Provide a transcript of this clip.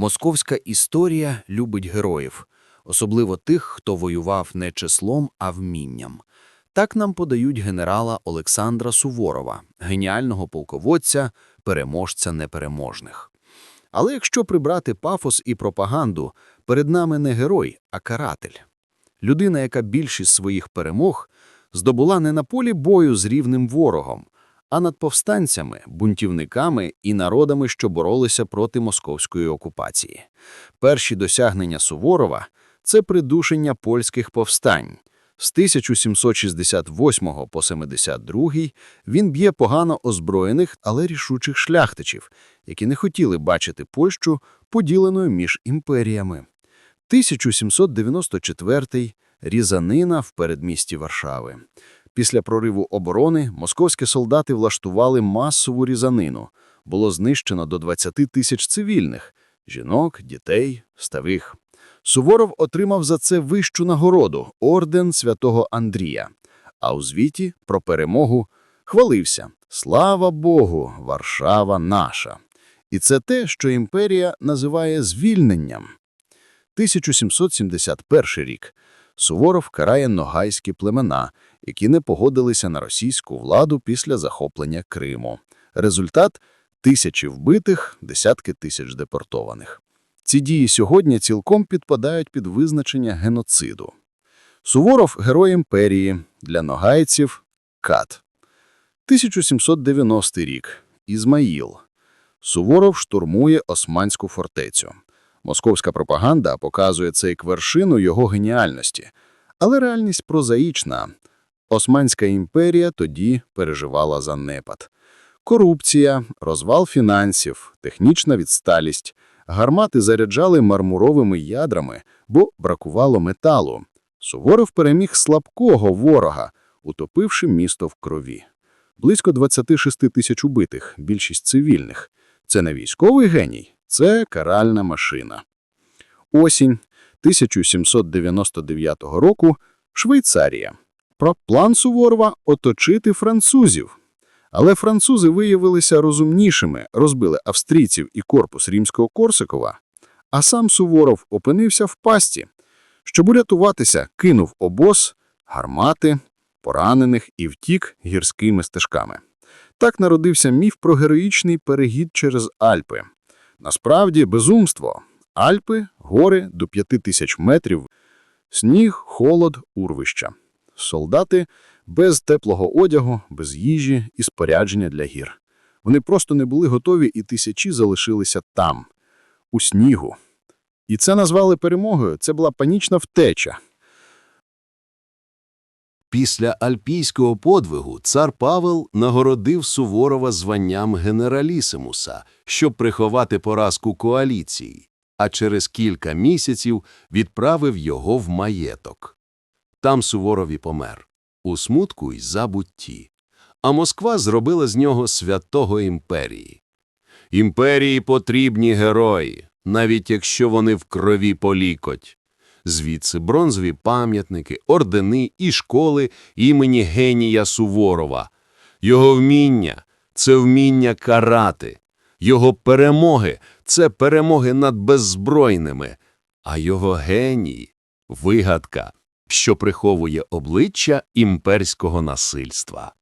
Московська історія любить героїв, особливо тих, хто воював не числом, а вмінням. Так нам подають генерала Олександра Суворова, геніального полководця, переможця непереможних. Але якщо прибрати пафос і пропаганду, перед нами не герой, а каратель. Людина, яка більшість своїх перемог здобула не на полі бою з рівним ворогом, а над повстанцями, бунтівниками і народами, що боролися проти московської окупації. Перші досягнення Суворова – це придушення польських повстань. З 1768 по 72 він б'є погано озброєних, але рішучих шляхтичів, які не хотіли бачити Польщу поділеною між імперіями. 1794 – різанина в передмісті Варшави. Після прориву оборони московські солдати влаштували масову різанину. Було знищено до 20 тисяч цивільних – жінок, дітей, старих. Суворов отримав за це вищу нагороду – орден святого Андрія. А у звіті про перемогу хвалився «Слава Богу, Варшава наша!» І це те, що імперія називає звільненням. 1771 рік. Суворов карає ногайські племена, які не погодилися на російську владу після захоплення Криму. Результат – тисячі вбитих, десятки тисяч депортованих. Ці дії сьогодні цілком підпадають під визначення геноциду. Суворов – герой імперії, для ногайців – кат. 1790 рік. Ізмаїл. Суворов штурмує Османську фортецю. Московська пропаганда показує це як вершину його геніальності. Але реальність прозаїчна. Османська імперія тоді переживала занепад. Корупція, розвал фінансів, технічна відсталість. Гармати заряджали мармуровими ядрами, бо бракувало металу. Суворов переміг слабкого ворога, утопивши місто в крові. Близько 26 тисяч убитих, більшість цивільних. Це не військовий геній, це каральна машина. Осінь 1799 року Швейцарія. Про план Суворова – оточити французів. Але французи виявилися розумнішими, розбили австрійців і корпус римського Корсакова, а сам Суворов опинився в пасті. Щоб урятуватися, кинув обоз, гармати, поранених і втік гірськими стежками. Так народився міф про героїчний перегід через Альпи. Насправді, безумство. Альпи, гори до п'яти тисяч метрів, сніг, холод, урвища. Солдати без теплого одягу, без їжі і спорядження для гір. Вони просто не були готові, і тисячі залишилися там, у снігу. І це назвали перемогою. Це була панічна втеча. Після альпійського подвигу цар Павел нагородив Суворова званням генералісимуса, щоб приховати поразку коаліції, а через кілька місяців відправив його в маєток. Там Суворов і помер, у смутку й забутті. А Москва зробила з нього святого імперії. Імперії потрібні герої, навіть якщо вони в крові полікоть. Звідси бронзові пам'ятники, ордени і школи імені генія Суворова. Його вміння – це вміння карати. Його перемоги – це перемоги над беззбройними. А його геній – вигадка, що приховує обличчя імперського насильства.